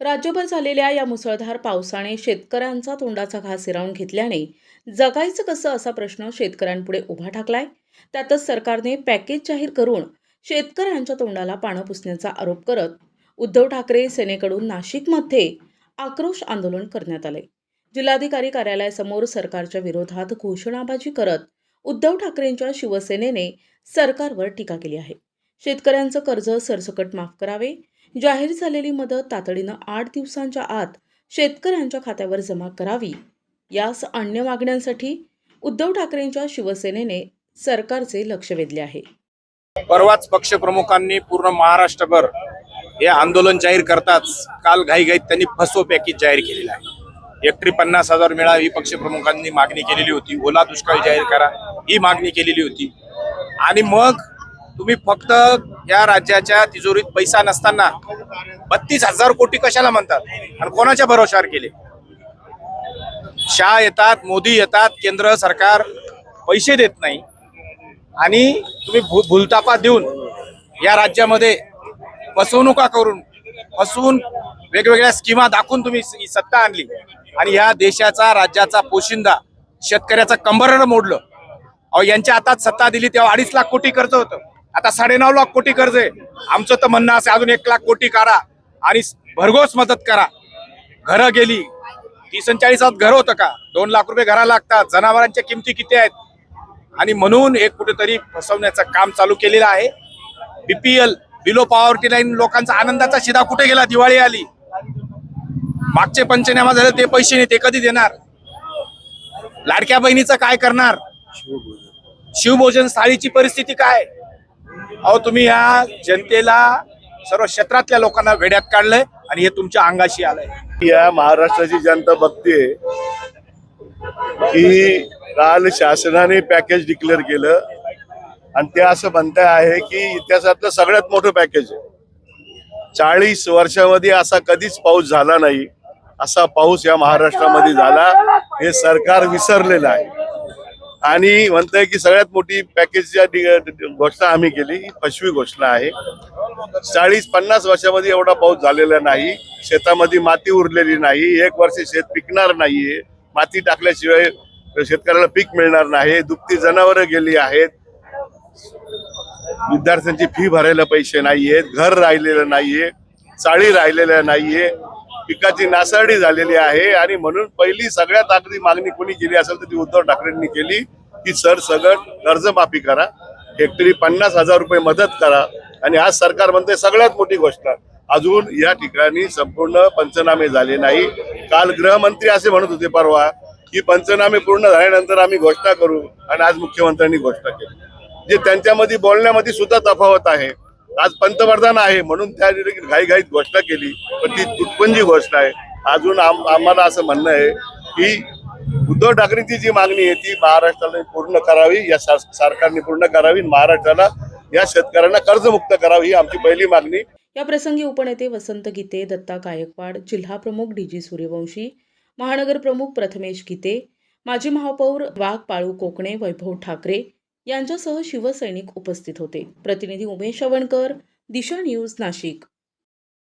राज्यभर झालेल्या या मुसळधार पावसाने शेतकऱ्यांचा तोंडाचा घास हिरावून घेतल्याने जगायचं कसं असा प्रश्न शेतकऱ्यांपुढे उभा ठाकलाय? त्यातच सरकारने पॅकेज जाहीर करून शेतकऱ्यांच्या तोंडाला पानं पुसण्याचा आरोप करत उद्धव ठाकरे सेनेकडून नाशिकमध्ये आक्रोश आंदोलन करण्यात आले. जिल्हाधिकारी कार्यालयासमोर सरकारच्या विरोधात घोषणाबाजी करत उद्धव ठाकरेंच्या शिवसेनेने सरकारवर टीका केली आहे. शेतकऱ्यांचं कर्ज सरसकट माफ करावे जाहीर झालेली मदत तातडीनं आठ दिवसांच्या आत शेतकऱ्यांच्या खात्यावर जमा करावी. यास अन्य मागण्यांसाठी उद्धव ठाकरेंच्या शिवसेनेने सरकारचे लक्ष वेधले आहे. परवाच पक्षप्रमुखांनी पूर्ण महाराष्ट्रभर हे आंदोलन जाहीर करताच काल घाईघाईत त्यांनी फसव पॅकेज जाहीर केलेलं आहे. एकटी पन्नास हजार मिळावी ही पक्षप्रमुखांनी मागणी केलेली होती. ओला दुष्काळ जाहीर करा ही मागणी केलेली होती. आणि मग तुम्ही फक्त या राज्याच्या तिजोरीत पैसा नसताना बत्तीस हजार कोटी कशाला म्हणतात? आणि कोणाच्या भरोशावर केले? शाह येतात मोदी येतात केंद्र सरकार पैसे देत नाही. आणि तुम्ही भू भूलतापा देऊन या राज्यामध्ये फसवणुका करून फसवून वेगवेगळ्या स्कीमा दाखवून तुम्ही सत्ता आणली. आणि ह्या देशाचा राज्याचा पोशिंदा शेतकऱ्याचा कंबरड मोडलं. अहो यांच्या हातात सत्ता दिली तेव्हा अडीच लाख कोटी कर्ज होतं. आता साडेनऊ लाख कोटी कर्ज आहे. आमचं तर म्हणणं असं अजून एक लाख कोटी करा आणि भरघोस मदत करा. घरं गेली. तीस आणि चाळीस घर होतं का? दोन लाख रुपये घरा लागतात. जनावरांच्या किमती किती आहेत? आणि म्हणून एक कुठेतरी फसवण्याचं काम चालू केलेलं आहे. बीपीएल बिलो पॉवर्टी लाईन लोकांचा आनंदाचा शिदा कुठे गेला? दिवाळी आली. मागचे पंचनामा झाले ते पैसे नाही ते कधी देणार? लाडक्या बहिणीचं काय करणार? शिवभोजन. थाळीची परिस्थिती काय? अहो तुम्ही या जनतेला सर्व क्षेत्रातल्या लोकांना वेड्यात काढलंय आणि हे तुमच्या अंगाशी आलंय. या महाराष्ट्राची जनता बघते की काल शासनाने पॅकेज डिक्लेअर केलं आणि ते असं म्हणत आहे की इतिहासातलं सगळ्यात मोठं पॅकेज आहे. चाळीस वर्षामध्ये असा कधीच पाऊस झाला नाही असा पाऊस या महाराष्ट्रामध्ये झाला हे सरकार विसरलेलं आहे. आणि म्हणतंय की सगळ्यात मोठी पॅकेजच्या घोषणा आम्ही केली. ही घोषणा आहे. चाळीस पन्नास वर्षामध्ये एवढा पाऊस झालेला नाही. शेतामध्ये माती उरलेली नाही. एक वर्ष शेत पिकणार नाहीये. माती टाकल्याशिवाय शेतकऱ्याला पीक मिळणार नाही. दुपती जनावरं गेली आहेत. विद्यार्थ्यांची फी भरायला पैसे नाहीयेत. घर राहिलेलं नाहीये. चाळी राहिलेल्या नाहीये. पिकाची नासाडी झालेली आहे आणि म्हणून पहिली सगळ्यात आखरी मागणी कोणी केली असेल तर ती उद्धव ठाकरेंनी केली. की सर सगळं कर्जमाफी करा. हेक्टरी पन्नास हजार रुपये मदत करा. आणि आज सरकार म्हणते सगळ्यात मोठी गोष्ट. अजून या ठिकाणी संपूर्ण पंचनामे झाले नाही. काल गृहमंत्री असे म्हणत होते परवा की पंचनामे पूर्ण झाल्यानंतर आम्ही घोषणा करू. आणि आज मुख्यमंत्र्यांनी घोषणा केली. जे त्यांच्यामध्ये बोलण्यामध्ये सुद्धा तफावत आहे. आज पंतप्रधान आहे म्हणून त्या घाईघाईत घोषणा केली पण ती तुटपुंजी घोषणा आहे. अजून आम- आम्हाला असं म्हणणं आहे की उद्धव ठाकरेंची जी मागणी आहे ती महाराष्ट्राला पूर्ण करावी या सरकारने पूर्ण करावी महाराष्ट्राला या शेतकऱ्यांना कर्जमुक्त करावी ही आमची पहिली मागणी. या प्रसंगी उपनेते वसंत गीते दत्ता गायकवाड जिल्हा प्रमुख डी जी सूर्यवंशी महानगर प्रमुख प्रथमेश गीते माजी महापौर वाघ पाळू कोकणे वैभव ठाकरे यांच्यासह शिवसैनिक उपस्थित होते. प्रतिनिधी उमेश अवणकर दिशा न्यूज नाशिक.